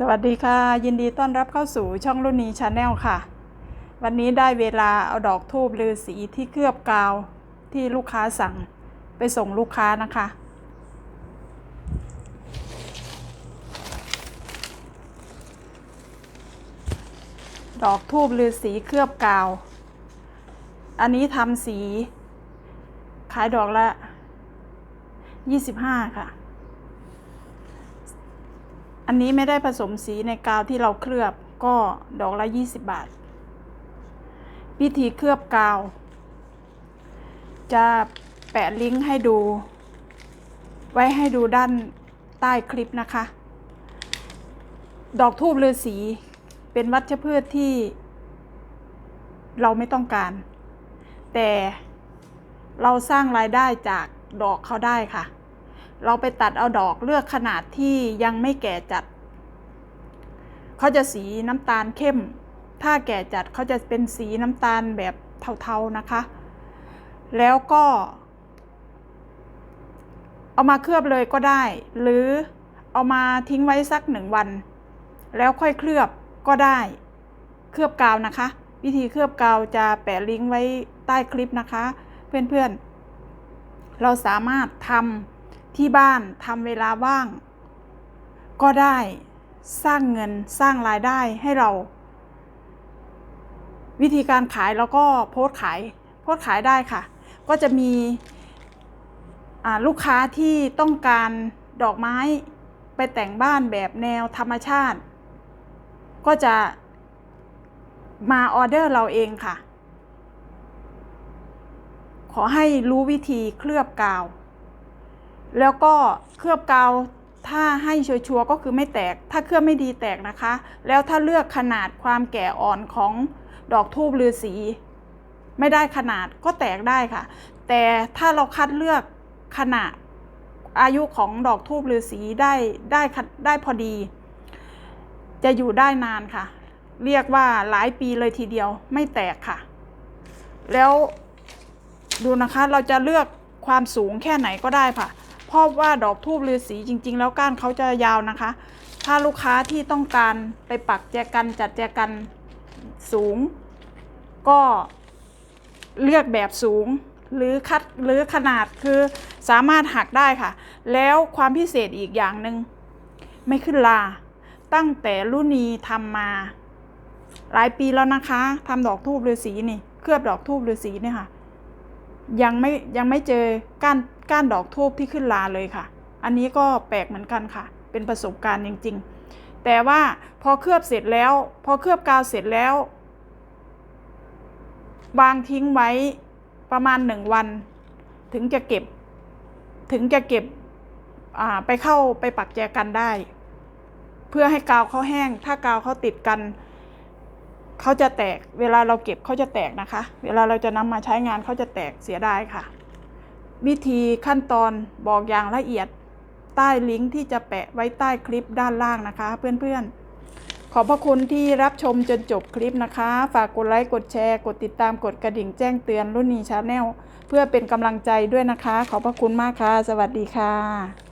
สวัสดีค่ะ ยินดีต้อนรับเข้าสู่ช่องรุ่นนี้ชาแนลค่ะ วันนี้ได้เวลาเอาดอกทูบลือสีที่เคลือบกาวที่ลูกค้าสั่งไปส่งลูกค้านะคะ ดอกทูบลือสีเคลือบกาว อันนี้ทำสี ขายดอกละ 25 ค่ะ อันนี้ไม่ได้ผสมสีในกาวที่เราเคลือบก็ดอกละ 20 บาท วิธีเคลือบกาว จะแปะลิงก์ให้ดู ไว้ให้ดูด้านใต้คลิปนะคะ ดอกทูบฤาษีเป็นวัชพืชที่ เราไม่ต้องการ แต่เราสร้างรายได้จากดอกเขาได้ค่ะ เราไปตัดเอาดอกเลือกขนาดที่ยังไม่แก่จัด เขาจะสีน้ำตาลเข้ม ถ้าแก่จัดเขาจะเป็นสีน้ำตาลแบบเทาๆนะคะ แล้วก็ เอามาเคลือบเลยก็ได้ หรือเอามาทิ้งไว้สักหนึ่งวัน แล้วค่อยเคลือบก็ได้ เคลือบกาวนะคะ วิธีเคลือบกาวจะแปะลิงก์ไว้ใต้คลิปนะคะ เพื่อนๆ เราสามารถทำ ที่บ้านทำเวลาว่าง ก็ได้สร้างเงินสร้างรายได้ให้เรา วิธีการขายแล้วก็โพสขายโพสขายได้ค่ะ ก็จะมีลูกค้าที่ต้องการดอกไม้ไปแต่งบ้านแบบแนวธรรมชาติ ก็จะมาออเดอร์เราเองค่ะ ขอให้รู้วิธีเคลือบกาว แล้วก็เคลือบกาวถ้าให้ชัวร์ก็คือไม่แตก ถ้าเคลือบไม่ดีแตกนะคะ แล้วถ้าเลือกขนาดความแก่อ่อนของดอกทูบฤาษีไม่ได้ขนาดก็แตกได้ค่ะ แต่ถ้าเราคัดเลือกขนาดอายุของดอกทูบฤาษีได้ได้ได้พอดี จะอยู่ได้นานค่ะ เรียกว่าหลายปีเลยทีเดียวไม่แตกค่ะ แล้วดูนะคะเราจะเลือกความสูงแค่ไหนก็ได้ค่ะ เพราะว่าดอกทูบฤาษีจริง ๆ แล้วก้านเขาจะยาวนะคะ ถ้าลูกค้าที่ต้องการไปปักแจกันจัดแจกันสูง ก็เลือกแบบสูงหรือคัดหรือขนาดคือสามารถหักได้ค่ะ แล้วความพิเศษอีกอย่างหนึ่งไม่ขึ้นลา ตั้งแต่รุ่นนี้ทำมา หลายปีแล้วนะคะทำดอกทูบฤาษีนี่ เคลือบดอกทูบฤาษีเนี่ยค่ะ ยังไม่ยังไม่เจอก้านก้านดอกทูบที่ขึ้นลาเลยค่ะ อันนี้ก็แปลกเหมือนกันค่ะ เป็นประสบการณ์จริง ๆ แต่ว่าพอเคลือบเสร็จแล้ว พอเคลือบกาวเสร็จแล้ว วางทิ้งไว้ประมาณหนึ่งวัน ถึงจะเก็บ ถึงจะเก็บไปเข้าไปปักแจกันได้ เพื่อให้กาวเขาแห้ง ถ้ากาวเขาติดกัน เขาจะแตกเวลาเราเก็บเขาจะแตกนะคะ เวลาเราจะนำมาใช้งานเขาจะแตกเสียดายค่ะ วิธีขั้นตอนบอกอย่างละเอียดใต้ลิงก์ที่จะแปะไว้ใต้คลิปด้านล่างนะคะ เพื่อนๆ ขอบพระคุณที่รับชมจนจบคลิปนะคะ ฝากกดไลค์กดแชร์ กดติดตามกดกระดิ่งแจ้งเตือนรุ่นนี้ชาแนลเพื่อเป็นกำลังใจด้วยนะคะ ขอบพระคุณมากค่ะ สวัสดีค่ะ